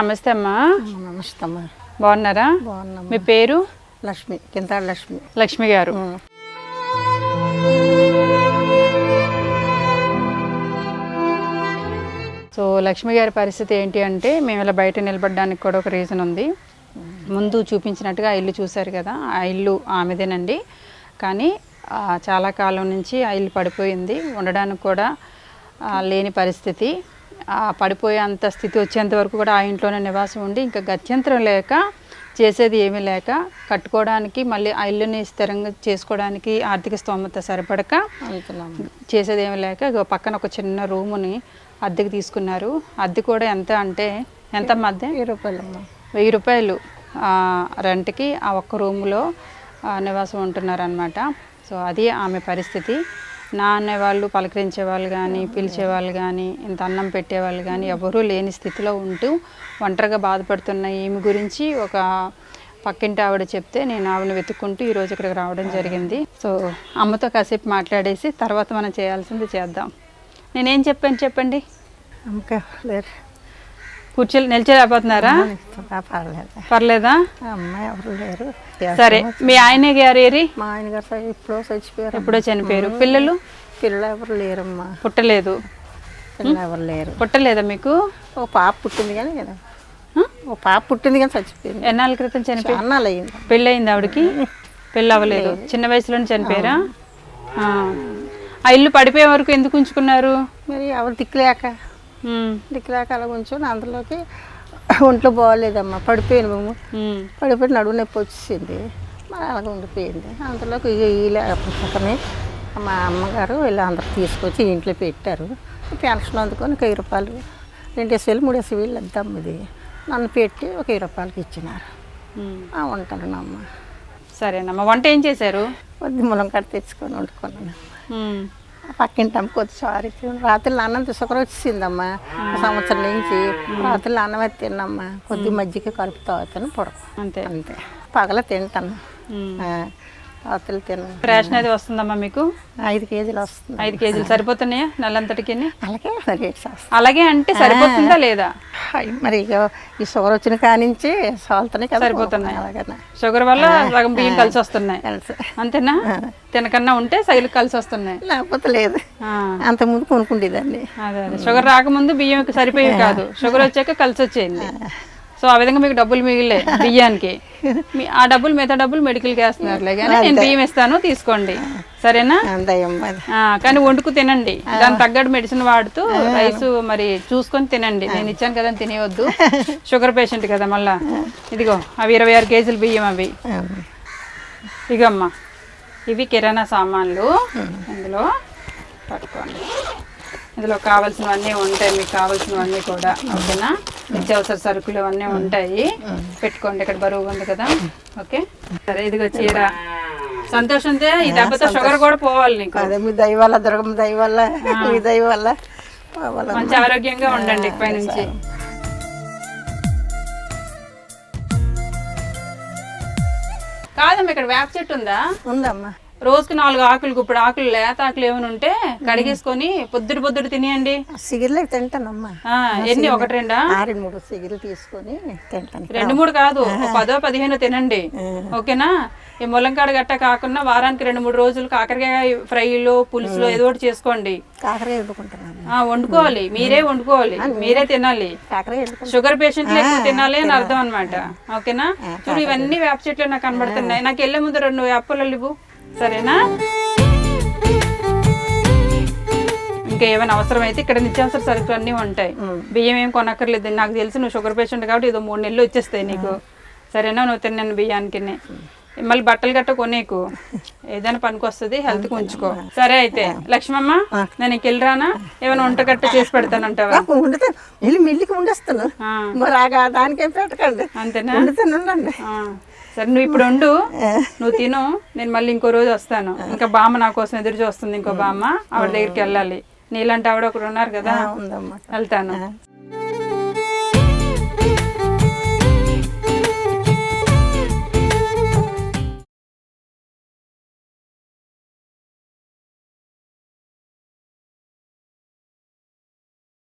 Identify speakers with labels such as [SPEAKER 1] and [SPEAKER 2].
[SPEAKER 1] నమస్తే అమ్మా.
[SPEAKER 2] నమస్తే అమ్మా
[SPEAKER 1] బాగున్నారా?
[SPEAKER 2] బాగున్నాం
[SPEAKER 1] మీ పేరు?
[SPEAKER 2] లక్ష్మి కింద లక్ష్మి.
[SPEAKER 1] లక్ష్మి గారు. సో లక్ష్మి గారి పరిస్థితి ఏంటి అంటే మేము ఇలా బయట నిలబడడానికి కూడా ఒక రీజన్ ఉంది. ముందు చూపించినట్టుగా ఆ ఇల్లు చూశారు కదా ఆ ఇల్లు ఆమెదేనండి. కానీ చాలా కాలం నుంచి ఆ ఇల్లు పడిపోయింది. ఉండడానికి కూడా లేని పరిస్థితి. ఆ, పడిపోయే అంత స్థితి వచ్చేంత వరకు కూడా ఆ ఇంట్లోనే నివాసం ఉండి ఇంకా గత్యంతరం లేక చేసేది ఏమీ లేక కట్టుకోవడానికి మళ్ళీ ఆ ఇల్లుని స్థిరంగా చేసుకోవడానికి ఆర్థిక స్తోమత సరిపడక చేసేది ఏమీ లేక పక్కన ఒక చిన్న రూముని అద్దెకి తీసుకున్నారు. అద్దె కూడా ఎంత అంటే ఎంత అద్దె?
[SPEAKER 2] వెయ్యి రూపాయలమ్మా
[SPEAKER 1] వెయ్యి రూపాయలు. రెంట్కి ఆ ఒక్క రూములో నివాసం ఉంటున్నారనమాట సో అది ఆమె పరిస్థితి. నా అనేవాళ్ళు పలకరించే వాళ్ళు కానీ పిలిచే వాళ్ళు కానీ ఇంత అన్నం పెట్టేవాళ్ళు కానీ ఎవరూ లేని స్థితిలో ఉంటూ ఒంటరిగా బాధపడుతున్న ఈమె గురించి ఒక పక్కింటి ఆవిడ చెప్తే నేను ఆవిడని వెతుక్కుంటూ ఈరోజు ఇక్కడికి రావడం జరిగింది. సో అమ్మతో కాసేపు మాట్లాడేసి తర్వాత మనం చేయాల్సింది చేద్దాం. నేనేం చెప్పాను చెప్పండి?
[SPEAKER 2] అమ్మకా లేదు
[SPEAKER 1] కూర్చొని నిలిచేలేకపోతున్నారా?
[SPEAKER 2] పర్లేదు?
[SPEAKER 1] పర్లేదా?
[SPEAKER 2] అమ్మ ఎవరు లేరు.
[SPEAKER 1] సరే మీ ఆయనే గారు ఏరి?
[SPEAKER 2] మా ఆయన గారు సరే ఎప్పుడో చచ్చిపోయారు
[SPEAKER 1] ఎప్పుడో చనిపోయారు. పిల్లలు?
[SPEAKER 2] పిల్లలు ఎవరు లేరమ్మా.
[SPEAKER 1] పుట్టలేదు.
[SPEAKER 2] పిల్లలు ఎవరు లేరు.
[SPEAKER 1] పుట్టలేదా మీకు?
[SPEAKER 2] ఓ పాప పుట్టింది కానీ కదా? ఓ పాప పుట్టింది కానీ చచ్చిపోయింది.
[SPEAKER 1] ఎన్నాళ్ళ క్రితం చనిపోయి
[SPEAKER 2] అయింది
[SPEAKER 1] పెళ్ళయింది ఆవిడకి? పెళ్ళి అవ్వలేదు. చిన్న వయసులోనే చనిపోయారా? ఆ. ఆ ఇల్లు పడిపోయే వరకు ఎందుకు ఉంచుకున్నారు?
[SPEAKER 2] మరి ఎవరు దిక్కులేక
[SPEAKER 1] ఉమ్,
[SPEAKER 2] దిక్కులేక అలా ఉంచుకొని అందులోకి ఒంట్లో బాగోలేదమ్మా పడిపోయాను మేము పడిపోయి నడువు నొప్పి వచ్చేసింది. మరి అలాగ ఉండిపోయింది. అందులోకి ఇక వీళ్ళ పక్కనే మా అమ్మగారు వీళ్ళు అందరూ తీసుకొచ్చి ఇంట్లో పెట్టారు. పెన్షన్ అందుకొని ఒక వెయ్యి రూపాయలు రెండేసి వేలు మూడేసి వేలు వద్దాం ఇది. నన్ను పెట్టి ఒక వెయ్యి రూపాయలకి ఇచ్చినారు. ఉంటానమ్మా
[SPEAKER 1] సరేనమ్మా. వంట ఏం చేశారు?
[SPEAKER 2] కొద్ది ములం కట్ట తెచ్చుకొని వండుకున్నాను పక్కింటి కొద్ది సారీ రాత్రి అన్నం తీసుకొని వచ్చేసిందమ్మా సంవత్సరం నుంచి రాత్రి అన్నం అయితే తిన్నమ్మా. కొద్ది మజ్జిగ కలుపు తాగుతాను పొడవు
[SPEAKER 1] అంతే.
[SPEAKER 2] అంతే. పగల తింటాను. రాత్రులు తిన్నాను
[SPEAKER 1] రేషన్ అది వస్తుందమ్మా మీకు?
[SPEAKER 2] ఐదు కేజీలు వస్తుంది.
[SPEAKER 1] ఐదు కేజీలు సరిపోతున్నాయా నెలంతటికి
[SPEAKER 2] అలాగే మరి
[SPEAKER 1] అలాగే అంటే సరిపోతుందా లేదా?
[SPEAKER 2] మరి ఈ షుగర్ వచ్చిన కానించి సాల్తనే కదా
[SPEAKER 1] సరిపోతున్నాయి.
[SPEAKER 2] అలాగనే?
[SPEAKER 1] షుగర్ వల్ల సగం బియ్యం కలిసి వస్తున్నాయి. అంతేనా? తినకన్నా ఉంటే సైలు కలిసి వస్తున్నాయి.
[SPEAKER 2] లేకపోతే లేదు.
[SPEAKER 1] ఆ,
[SPEAKER 2] అంతకుముందు కొనుక్కుండేదాన్ని.
[SPEAKER 1] అదే అదే. షుగర్ రాకముందు బియ్యం సరిపోయేవి కాదు. షుగర్ వచ్చాక కలిసి వచ్చేయండి. సో ఆ విధంగా మీకు డబ్బులు మిగిలే బియ్యానికి. మీ ఆ డబ్బులు మిగతా డబ్బులు మెడికల్కి వేస్తున్నారులే కానీ నేను బియ్యం ఇస్తాను తీసుకోండి. సరేనా? కానీ వండుకు తినండి. దాని తగ్గట్టు మెడిసిన్ వాడుతూ రైస్ మరి చూసుకొని తినండి. నేను ఇచ్చాను కదా తినేవద్దు షుగర్ పేషెంట్ కదా మళ్ళా. ఇదిగో అవి ఇరవై ఆరు కేజీలు బియ్యం అవి. ఇగమ్మా ఇవి కిరాణా సామాన్లు. ఇందులో పట్టుకోండి. ఇందులో కావాల్సినవన్నీ ఉంటాయి మీకు కావాల్సినవన్నీ కూడా. ఓకేనా? నిత్యావసర సరుకులు అవన్నీ ఉంటాయి. పెట్టుకోండి ఇక్కడ బరువు ఉంది కదా. ఓకే? సరే ఇదిగో చీర. సంతోషంతో ఈ దెబ్బతో షుగర్ కూడా పోవాలి నీకు.
[SPEAKER 2] అదే మీ దయ వల్ల దుర్గమ్మ దయ వల్ల మీ దయ వల్ల.
[SPEAKER 1] మంచి ఆరోగ్యంగా ఉండండి ఇప్పటి నుంచి. కాదమ్మా ఇక్కడ వేప చెట్టు ఉందా?
[SPEAKER 2] ఉందమ్మా.
[SPEAKER 1] రోజుకి నాలుగు ఆకులు ఇప్పుడు ఆకులు లేత ఆకులు ఏమైనా ఉంటే కడిగేసుకొని పొద్దుడు పొద్దుడు తినేయండి.
[SPEAKER 2] సిగిర్లే తింటానమ్మా.
[SPEAKER 1] ఎన్ని? ఒకటి రెండా?
[SPEAKER 2] ఆరు మూడు సిగిర్లు తీసుకొని తింటాను.
[SPEAKER 1] రెండు మూడు కాదు పదో పదిహేను తినండి. ఓకేనా? ఈ ములంకాడ గట్ట కాకుండా వారానికి రెండు మూడు రోజులు కాకరకాయ ఫ్రైలు పులుసులు ఏదో ఒకటి చేసుకోండి.
[SPEAKER 2] కాకరకాయ
[SPEAKER 1] వండుకోవాలి. మీరే వండుకోవాలి. మీరే తినాలి. షుగర్ పేషెంట్లు ఎక్కువ తినాలి అని అర్థం అనమాట ఓకేనా? చూడు ఇవన్నీ వేప చెట్లు నాకు కనబడుతున్నాయి. నాకు వెళ్ళే ముందు రెండు వేప పొలాలు ఇవ్వు. సరేనా? ఇంకా ఏమైనా అవసరం అయితే ఇక్కడ నిత్యావసర సరుకులు అన్నీ ఉంటాయి. బియ్యం ఏం కొనక్కర్లేదు. నాకు తెలిసి నువ్వు షుగర్ పేషెంట్ కాబట్టి ఏదో మూడు నెలలు వచ్చేస్తాయి నీకు. సరేనా? నువ్వు తిన్నాను బియ్యానికి మళ్ళీ బట్టలు గట్ట కొనేకు. ఏదైనా పనికి వస్తుంది హెల్త్ ఉంచుకో. సరే అయితే లక్ష్మమ్మ నేను వెళ్ళరానా? ఏమైనా వంట గట్ట చేసి పెడతానంటావా
[SPEAKER 2] మిల్లికి మరి ఆగా దానికేం పెట్టకండి.
[SPEAKER 1] అంతేనా? సరే నువ్వు ఇప్పుడు ఉండు నువ్వు తిను. నేను మళ్ళీ ఇంకో రోజు వస్తాను. ఇంకా బామ్మ నా కోసం ఎదురు చూస్తుంది ఇంకో బామ్మ. ఆవిడ దగ్గరికి వెళ్ళాలి. నీలాంటి ఆవిడ ఒకరు ఉన్నారు కదా. వెళ్తాను.